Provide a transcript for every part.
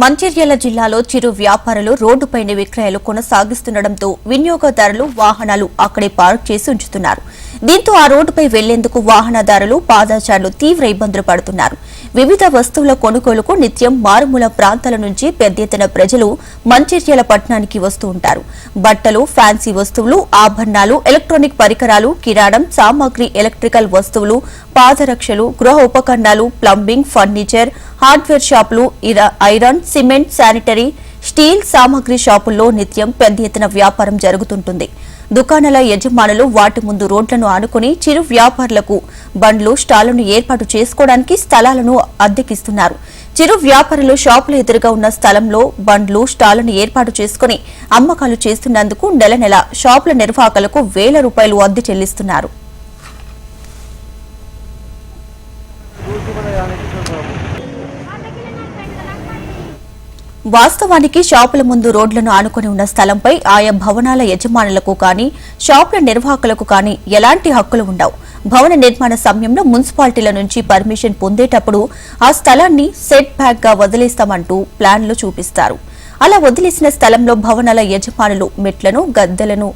మంచిర్యాల జిల్లాలో చిరు వ్యాపారులు రోడ్డుపైన విక్రయాలు కొనసాగిస్తుండటంతో వినియోగదారులు వాహనాలు అక్కడే పార్క్ చేసి ఉంచుతున్నారు. దీంతో ఆ రోడ్డుపై వెళ్ళేందుకు వాహనదారులు పాదాచారులు తీవ్ర ఇబ్బందులు పడుతున్నారు. వివిధ వస్తువుల కొనుగోలుకు నిత్యం మారుమూల ప్రాంతాల నుంచి పెద్ద ఎత్తున ప్రజలు మంచిర్యాల పట్టణానికి వస్తూ ఉంటారు. బట్టలు ఫ్యాన్సీ వస్తువులు ఆభరణాలు ఎలక్ట్రానిక్ పరికరాలు కిరాణం సామాగ్రి ఎలక్ట్రికల్ వస్తువులు పాదరక్షలు గృహ ఉపకరణాలు ప్లంబింగ్ ఫర్నిచర్ హార్డ్వేర్ షాపులు ఐరన్ సిమెంట్ శానిటరీ స్టీల్ సామాగ్రి షాపుల్లో నిత్యం పెద్ద ఎత్తున వ్యాపారం జరుగుతుంటుంది. దుకాణాల యజమానులు వాటి ముందు రోడ్లను ఆనుకుని చిరు వ్యాపారులకు బండ్లు స్టాళ్ళను ఏర్పాటు చేసుకోవడానికి స్థలాలను అద్దెకిస్తున్నారు. చిరు వ్యాపారులు షాపుల ఎదురుగా ఉన్న స్థలంలో బండ్లు స్టాళ్ళను ఏర్పాటు చేసుకుని అమ్మకాలు చేస్తున్నందుకు నెల నెల షాపుల నిర్వాహకులకు వేల రూపాయలు అద్దె చెల్లిస్తున్నారు. వాస్తవానికి షాపుల ముందు రోడ్లను ఆనుకుని ఉన్న స్థలంపై ఆయా భవనాల యజమానులకు కానీ షాపుల నిర్వాహకులకు కానీ ఎలాంటి హక్కులు ఉండవు. భవన నిర్మాణ సమయంలో మున్సిపాలిటీల నుంచి పర్మిషన్ పొందేటప్పుడు ఆ స్థలాన్ని సెట్ బ్యాక్గా వదిలేస్తామంటూ ప్లాన్లు చూపిస్తారు. అలా వదిలేసిన స్థలంలో భవనాల యజమానులు మెట్లను గద్దెలను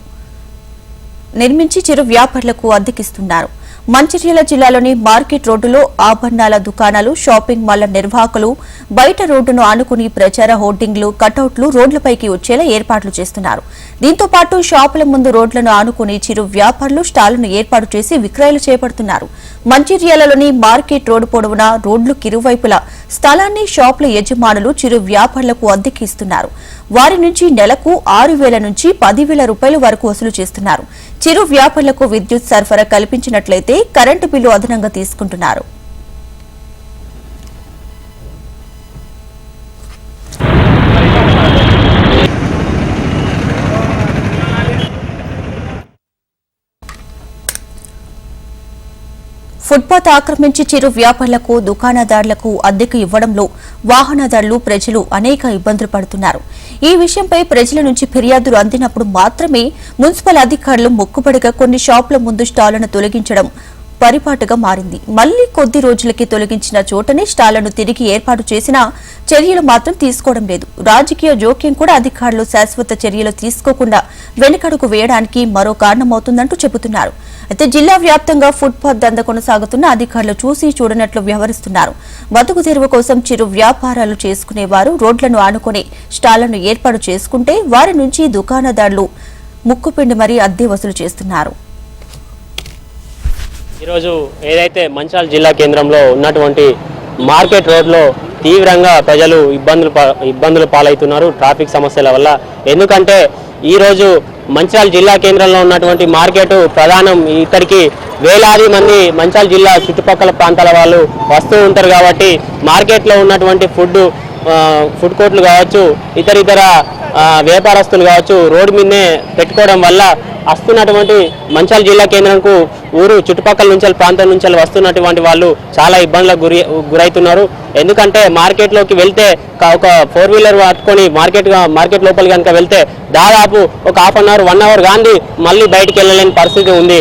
నిర్మించి చిరు వ్యాపారులకు అద్దెకిస్తున్నారు. మంచిర్యాల జిల్లాలోని మార్కెట్ రోడ్డులో ఆభరణాల దుకాణాలు షాపింగ్ మాల్ల నిర్వాహకులు బయట రోడ్డును ఆనుకుని ప్రచార హోర్డింగ్లు కటౌట్లు రోడ్లపైకి వచ్చేలా ఏర్పాట్లు చేస్తున్నారు. దీంతో పాటు షాపుల ముందు రోడ్లను ఆనుకుని చిరు వ్యాపారులు స్టాళ్ళను ఏర్పాటు చేసి విక్రయాలు చేపడుతున్నారు. మంచిర్యాలలోని మార్కెట్ రోడ్డు పొడవునా రోడ్లు కిరువైపులా స్థలాన్ని షాపుల యజమానులు చిరు వ్యాపారులకు అద్దెకి ఇస్తున్నారు వారి నుంచి నెలకు ఆరు వేల నుంచి పదివేల రూపాయల వరకు వసూలు చేస్తున్నారు. చిరు వ్యాపారులకు విద్యుత్ సరఫరా కల్పించినట్లయితే అయితే కరెంటు బిల్లు అదనంగా తీసుకుంటున్నారు. ఫుట్పాత్ ఆక్రమించి చిరు వ్యాపారులకు దుకాణదారులకు అద్దెకు ఇవ్వడంలో వాహనదారులు ప్రజలు అనేక ఇబ్బందులు పడుతున్నారు. ఈ విషయంపై ప్రజల నుంచి ఫిర్యాదులు అందినప్పుడు మాత్రమే మున్సిపల్ అధికారులు మొక్కుబడిగా కొన్ని షాపుల ముందు స్టాళ్ళను తొలగించడం పరిపాటుగా మారింది. మళ్ళీ కొద్ది రోజులకి తొలగించిన చోటనే స్టాళ్ళను తిరిగి ఏర్పాటు చేసినా చర్యలు మాత్రం తీసుకోవడం లేదు. రాజకీయ జోక్యం కూడా అధికారులు శాశ్వత చర్యలు తీసుకోకుండా వెనుకడుగు వేయడానికి మరో కారణమవుతుందంటూ చెబుతున్నారు. అయితే జిల్లా వ్యాప్తంగా ఫుట్పాత్ దంద కొనసాగుతున్న అధికారులు చూసి చూడనట్లు వ్యవహరిస్తున్నారు. బతుకు తెరువు కోసం చిరు వ్యాపారాలు చేసుకునేవారు రోడ్లను ఆనుకుని స్టాళ్ళను ఏర్పాటు చేసుకుంటే వారి నుంచి దుకాణదారులు ముక్కుపిండి మరీ అద్దె వసూలు చేస్తున్నారు. ఈరోజు ఏదైతే మంచాల జిల్లా కేంద్రంలో ఉన్నటువంటి మార్కెట్ రోడ్లో తీవ్రంగా ప్రజలు ఇబ్బందులు ఇబ్బందులు పాలవుతున్నారు ట్రాఫిక్ సమస్యల వల్ల. ఎందుకంటే ఈరోజు మంచాల జిల్లా కేంద్రంలో ఉన్నటువంటి మార్కెట్ ప్రధానం ఇక్కడికి వేలాది మంది మంచాల్ జిల్లా చుట్టుపక్కల ప్రాంతాల వాళ్ళు వస్తూ ఉంటారు కాబట్టి మార్కెట్లో ఉన్నటువంటి ఫుడ్ ఫుడ్ కోర్ట్లు కావచ్చు ఇతర ఇతర వ్యాపారస్తులు కావచ్చు రోడ్డు మీదనే పెట్టుకోవడం వల్ల వస్తున్నటువంటి మంచాల జిల్లా కేంద్రంకు ఊరు చుట్టుపక్కల నుంచి ప్రాంతం నుంచి వస్తున్నటువంటి వాళ్ళు చాలా ఇబ్బందులకు గురి గురవుతున్నారు ఎందుకంటే మార్కెట్లోకి వెళ్తే ఒక ఫోర్ వీలర్ పట్టుకొని మార్కెట్ మార్కెట్ లోపల కనుక వెళ్తే దాదాపు ఒక half an hour one hour Gandhi మళ్ళీ బయటికి వెళ్ళలేని పరిస్థితి ఉంది.